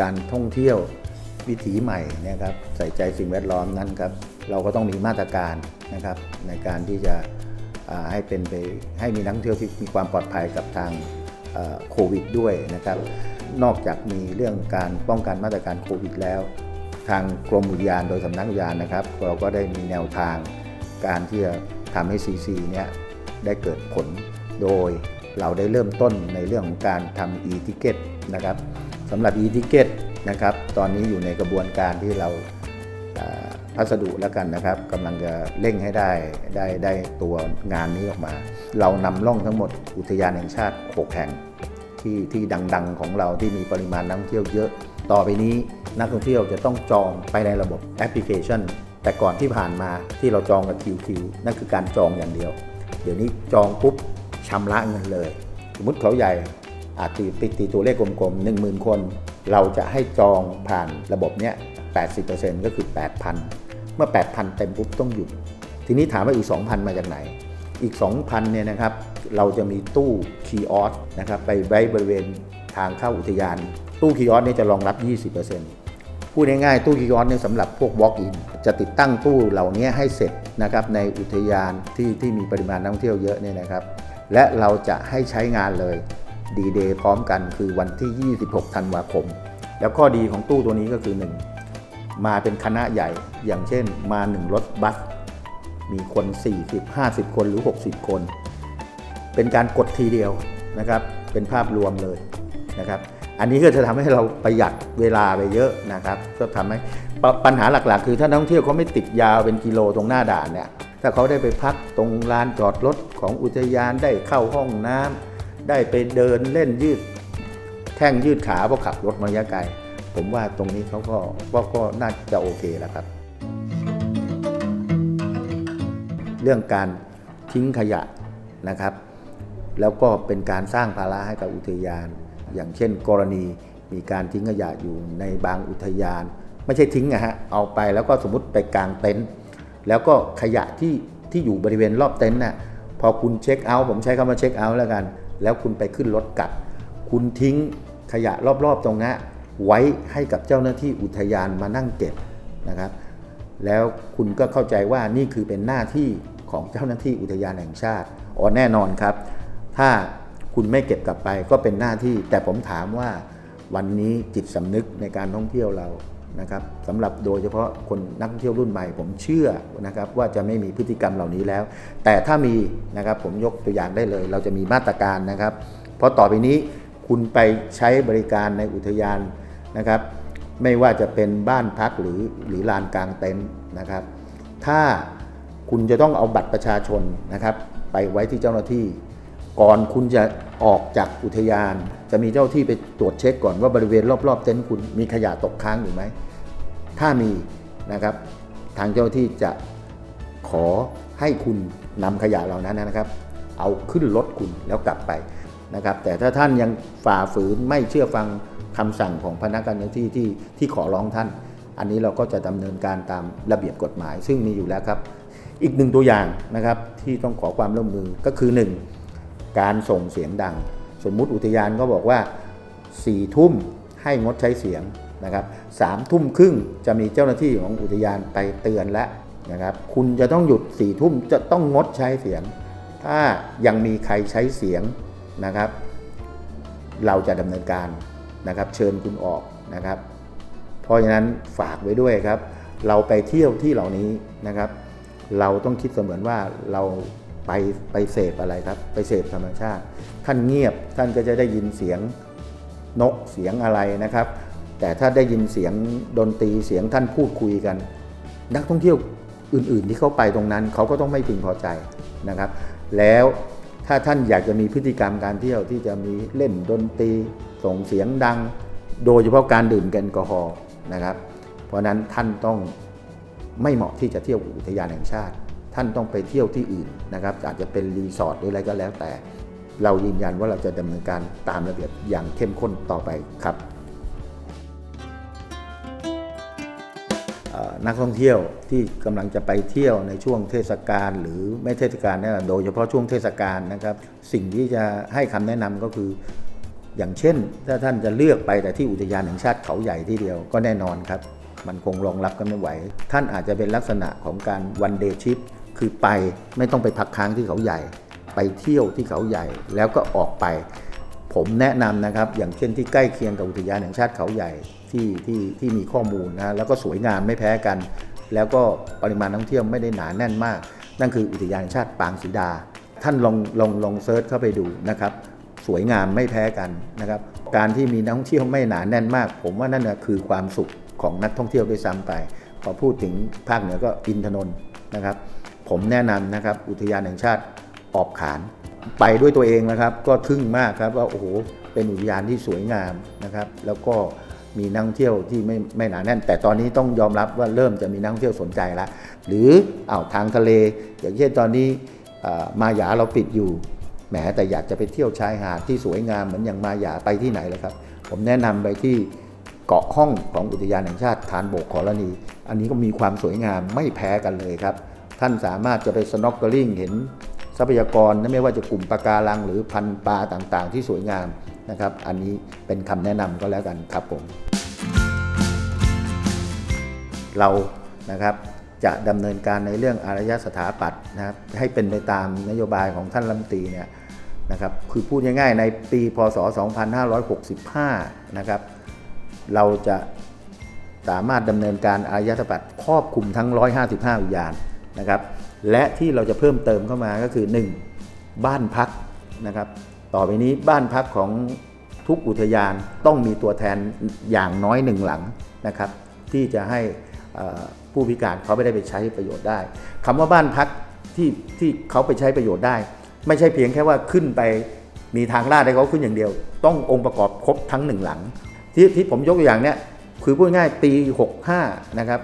การท่องเที่ยววิถีใหม่เนะครับใส่ใจสิ่งแวดล้อมนั้นครับเราก็ต้องมีมาตรการนะครับในการที่จะให้เป็นไปให้มีนักท่องเที่ยวที่มีความปลอดภัยกับทางโควิดด้วยนะครับ นอกจากมีเรื่องการป้องกันมาตรการโควิดแล้ว ทางกรมอุทยานโดยสำนักอุทยานนะครับ เราก็ได้มีแนวทางการที่จะทำให้ CC เนี่ยได้เกิดผลโดยเราได้เริ่มต้นในเรื่องของการทำ e-ticket นะครับ สำหรับ e-ticket นะครับตอนนี้อยู่ในกระบวนการที่เราพัสดุแล้วกันนะครับกำลังจะเร่งให้ได้ได้ได้ตัวงานนี้ออกมา เรานำร่องทั้งหมดอุทยานแห่งชาติ 6 แห่งที่ที่ดังๆของเราที่มีปริมาณนักท่องเที่ยวเยอะ ต่อไปนี้นักท่องเที่ยวจะต้องจองไปในระบบแอปพลิเคชัน แต่ก่อนที่ผ่านมาที่เราจองกับ QQ นั่นคือการจองอย่างเดียว เดี๋ยวนี้จองปุ๊บชำระเงินเลย สมมติเขาใหญ่ ตีตีตีตัวเลขกลมๆ 10,000 คน เราจะให้จองผ่านระบบเนี้ย 80%ก็คือ 8,000 เมื่อ 8,000 เต็มปุ๊บต้องหยุด ทีนี้ถามว่าอีก 2,000 มาจากไหน อีก 2,000 เนี่ยนะครับ เราจะมีตู้คีออสนะครับไปไว้บริเวณทางเข้าอุทยาน ตู้คีออสเนี่ยจะรองรับ 20%พูดง่ายๆ ตู้คีออสเนี่ยสำหรับพวก walk-in จะติดตั้งตู้เหล่านี้ให้เสร็จนะครับในอุทยานที่ที่มีปริมาณนักท่องเที่ยวเยอะเนี่ยนะครับ และเราจะให้ใช้งานเลย ดีเดย์พร้อมกันคือวันที่ 26 ธันวาคม แล้วข้อดีของตู้ตัวนี้ก็คือ 1 มาเป็นคณะใหญ่ อย่างเช่นมา 1 รถบัส มีคน 40 50 คนหรือ 60 คน เป็นการกดทีเดียวนะครับ เป็นภาพรวมเลยนะครับ อันนี้ก็จะทำให้เราประหยัดเวลาไปเยอะนะครับ ก็ทำให้ปัญหาหลักๆ คือถ้านักท่องเที่ยวเขาไม่ติดยาวเป็นกิโลตรงหน้าด่านเนี่ย ถ้าเขาได้ไปพักตรงลานจอดรถของอุทยานได้เข้าห้องน้ำ ได้ไปเดินเล่นยืดแข้งยืดขาเพราะขับรถมาระยะไกลผมว่าตรงนี้เขาก็ก็ก็น่าจะโอเคแล้วครับ เรื่องการทิ้งขยะนะครับ แล้วก็เป็นการสร้างภาระให้กับอุทยาน อย่างเช่น กรณีมีการทิ้งขยะอยู่ในบางอุทยาน ไม่ใช่ทิ้งนะฮะเอาไปแล้วก็สมมติไปกลางเต็นท์แล้วก็ขยะที่ที่อยู่บริเวณรอบเต็นท์น่ะพอคุณเช็คเอาท์ผมใช้คำว่าเช็คเอาท์แล้วกัน แล้วคุณไปขึ้นรถกลับ คุณทิ้งขยะรอบๆตรงนั้ไว้ให้กับเจ้าหน้าที่อุทยานมานั่งเก็บนะครับ แล้วคุณก็เข้าใจว่านี่คือเป็นหน้าที่ของเจ้าหน้าที่อุทยานแห่งชาติอ๋อแน่นอนครับ ถ้าคุณไม่เก็บกลับไปก็เป็นหน้าที่ แต่ผมถามว่าวันนี้จิตสำนึกในการท่องเที่ยวเรา นะครับสำหรับโดยเฉพาะคนนักท่องเที่ยวรุ่นใหม่ ผมเชื่อนะครับว่าจะไม่มีพฤติกรรมเหล่านี้แล้ว แต่ถ้ามีนะครับผมยกตัวอย่างได้เลย เราจะมีมาตรการนะครับ เพราะต่อไปนี้คุณไปใช้บริการในอุทยานนะครับ ไม่ว่าจะเป็นบ้านพักหรือหรือลานกลางเต็นท์นะครับ ถ้าคุณจะต้องเอาบัตรประชาชนนะครับ ไปไว้ที่เจ้าหน้าที่ ก่อนคุณจะออกจากอุทยาน จะมีเจ้าที่ไปตรวจเช็คก่อนว่าบริเวณรอบๆ เต็นท์คุณมีขยะตกค้างอยู่ไหม ถ้ามีนะครับทางเจ้าที่จะขอให้คุณนำขยะเหล่านั้นนะครับ เอาขึ้นรถคุณแล้วกลับไปนะครับ แต่ถ้าท่านยังฝ่าฝืนไม่เชื่อฟังคำสั่งของพนักงานเจ้าที่ที่ที่ขอร้องท่าน อันนี้เราก็จะดำเนินการตามระเบียบกฎหมาย ซึ่งมีอยู่แล้วครับ อีกหนึ่งตัวอย่างนะครับที่ต้องขอความร่วมมือก็คือ 1. การส่งเสียงดัง สมมุติอุทยานก็บอกว่า4ี่ทุ่มให้งดใช้เสียงนะครับสามทุ่มครึ่งจะมีเจ้าหน้าที่ของอุทยานไปเตือนแล้วนะครับคุณจะต้องหยุด4ี่ทุ่มจะต้องงดใช้เสียง ถ้ายังมีใครใช้เสียงนะครับ เราจะดำเนินการนะครับเชิญคุณออกนะครับ เพราะฉะนั้นฝากไว้ด้วยครับ เราไปเที่ยวที่เหล่านี้นะครับ เราต้องคิดเสมือนว่าเรา ไปไปเสพอะไรครับ ไปเสพธรรมชาติ ท่านเงียบท่านก็จะได้ยินเสียงนกเสียงอะไรนะครับ แต่ถ้าได้ยินเสียงดนตรีเสียงท่านพูดคุยกัน นักท่องเที่ยวอื่นๆที่เขาไปตรงนั้นเขาก็ต้องไม่พึงพอใจนะครับ แล้วถ้าท่านอยากจะมีพฤติกรรมการเที่ยวที่จะมีเล่นดนตรีส่งเสียงดัง โดยเฉพาะการดื่มแอลกอฮอล์นะครับ เพราะฉะนั้นท่านต้องไม่เหมาะที่จะเที่ยวอุทยานแห่งชาติ ท่านต้องไปเที่ยวที่อื่นนะครับอาจจะเป็นรีสอร์ทหรืออะไรก็แล้วแต่ เรายืนยันว่าเราจะดำเนินการตามระเบียบอย่างเข้มข้นต่อไปครับนักท่องเที่ยวที่กำลังจะไปเที่ยวในช่วงเทศกาลหรือไม่เทศกาลเนี่ยโดยเฉพาะช่วงเทศกาลนะครับ สิ่งที่จะให้คำแนะนำก็คือ อย่างเช่น ถ้าท่านจะเลือกไปแต่ที่อุทยานแห่งชาติเขาใหญ่ที่เดียวก็แน่นอนครับ มันคงรองรับกันไม่ไหว ท่านอาจจะเป็นลักษณะของการวันเดย์ทริป คือไปไม่ต้องไปพักค้างที่เขาใหญ่ ไปเที่ยวที่เขาใหญ่แล้วก็ออกไป ผมแนะนำนะครับ อย่างเช่นที่ใกล้เคียงกับอุทยานแห่งชาติเขาใหญ่ที่ที่ที่มีข้อมูลนะแล้วก็สวยงามไม่แพ้กัน แล้วก็ปริมาณนักท่องเที่ยวไม่ได้หนาแน่นมาก นั่นคืออุทยานแห่งชาติปางศรีดา ท่านลองลองลองเซิร์ชเข้าไปดูนะครับสวยงามไม่แพ้กันนะครับ การที่มีนักท่องเที่ยวไม่หนาแน่นมาก ผมว่านั่นคือความสุขของนักท่องเที่ยวด้วยซ้ำไป พอพูดถึงภาคเหนือก็อินทนนท์นะครับ ผมแนะนำนะครับ อุทยานแห่งชาติออบขาน ไปด้วยตัวเองนะครับ ก็ทึ่งมากครับว่าโอ้โหเป็นอุทยานที่สวยงามนะครับ แล้วก็มีนักท่องเที่ยวที่ไม่ไม่หนาแน่น แต่ตอนนี้ต้องยอมรับว่าเริ่มจะมีนักท่องเที่ยวสนใจแล้วหรืออ้าวทางทะเล อย่างเช่นตอนนี้มาหยาเราปิดอยู่แหมแต่อยากจะไปเที่ยวชายหาดที่สวยงามเหมือนอย่างมาหยาไปที่ไหนเลยครับ ผมแนะนำไปที่เกาะห้องของอุทยานแห่งชาติ ทานโบกขอรณี อันนี้ก็มีความสวยงามไม่แพ้กันเลยครับ ท่านสามารถจะไปสน็อกเกอร์ลิงเห็นทรัพยากรไม่ว่าจะกลุ่มปะการังหรือพันธุ์ปลาต่างๆ ที่สวยงามนะครับ อันนี้เป็นคำแนะนำก็แล้วกันครับผม เรานะครับจะดำเนินการในเรื่องอารยสถาปัตย์นะครับให้เป็นไปตามนโยบายของท่านรัฐมนตรีเนี่ยนะครับคือพูดง่ายๆ ในปีพศ 2565 นะครับ เราจะสามารถดำเนินการอารยสถาปัตย์ครอบคลุมทั้ง 155 อุทยาน นะครับและที่เราจะเพิ่มเติมเข้ามาก็คือ 1. บ้านพักนะครับต่อไปนี้บ้านพักของทุกอุทยานต้องมีตัวแทนอย่างน้อยหนึ่งหลังนะครับที่จะให้ผู้พิการเขาไม่ได้ไปใช้ประโยชน์ได้คำว่าบ้านพักที่ที่เขาไปใช้ประโยชน์ได้ ไม่ใช่เพียงแค่ว่าขึ้นไปมีทางลาดให้เขาขึ้นอย่างเดียว ต้ององค์ประกอบครบทั้งหนึ่งหลัง ที่ที่ผมยกตัวอย่างเนี้ยคือพูดง่ายปี 65 นะครับ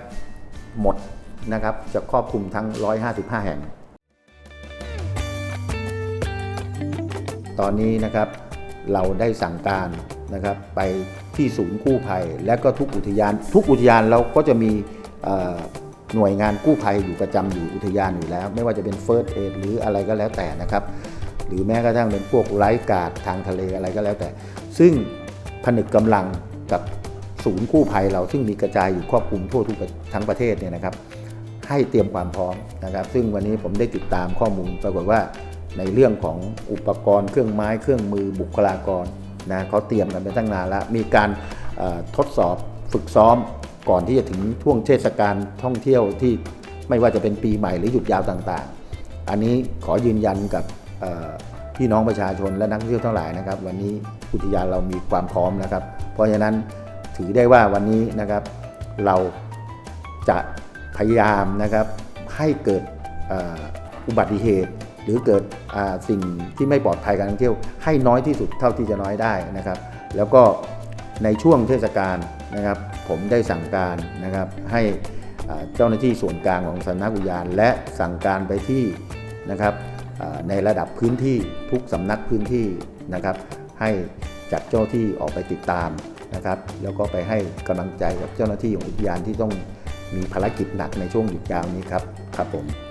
หมด นะครับจะครอบคลุมทั้ง 155 แห่ง ตอนนี้นะครับเราได้สั่งการนะครับไปที่ศูนย์กู้ภัย และก็ทุกอุทยาน ทุกอุทยานเราก็จะมีหน่วยงานกู้ภัยอยู่ประจำอยู่อุทยานอยู่แล้ว ไม่ว่าจะเป็นเฟิร์สเอดหรืออะไรก็แล้วแต่นะครับ หรือแม้กระทั่งเป็นพวกไลฟ์กาดทางทะเลอะไรก็แล้วแต่ ซึ่งผนึกกำลังกับศูนย์กู้ภัยเราซึ่งมีกระจายอยู่ครอบคลุมทั่วทุกทั้งประเทศเนี่ยนะครับ ให้เตรียมความพร้อมนะครับ ซึ่งวันนี้ผมได้ติดตามข้อมูล ปรากฏว่าในเรื่องของอุปกรณ์เครื่องไม้เครื่องมือบุคลากรนะเขาเตรียมกันไปตั้งนานแล้ว มีการทดสอบฝึกซ้อมก่อนที่จะถึงช่วงเทศกาลท่องเที่ยวที่ไม่ว่าจะเป็นปีใหม่หรือหยุดยาวต่างๆ อันนี้ขอยืนยันกับพี่น้องประชาชนและนักท่องเที่ยวทั้งหลายนะครับ วันนี้อุทยานเรามีความพร้อมนะครับ เพราะฉะนั้นถือได้ว่าวันนี้นะครับเราจะ พยายามนะครับให้เกิดอุบัติเหตุ หรือเกิดสิ่งที่ไม่ปลอดภัยการท่องเที่ยว ให้น้อยที่สุดเท่าที่จะน้อยได้นะครับ แล้วก็ในช่วงเทศกาลนะครับ ผมได้สั่งการนะครับให้เจ้าหน้าที่ส่วนกลางของสำนักอุทยาน และสั่งการไปที่นะครับในระดับพื้นที่ทุกสำนักพื้นที่นะครับ ให้จัดเจ้าหน้าที่ออกไปติดตามนะครับ แล้วก็ไปให้กำลังใจกับเจ้าหน้าที่ของอุทยานที่ต้อง มีภารกิจหนักในช่วงหยุดยาวนี้ครับครับผม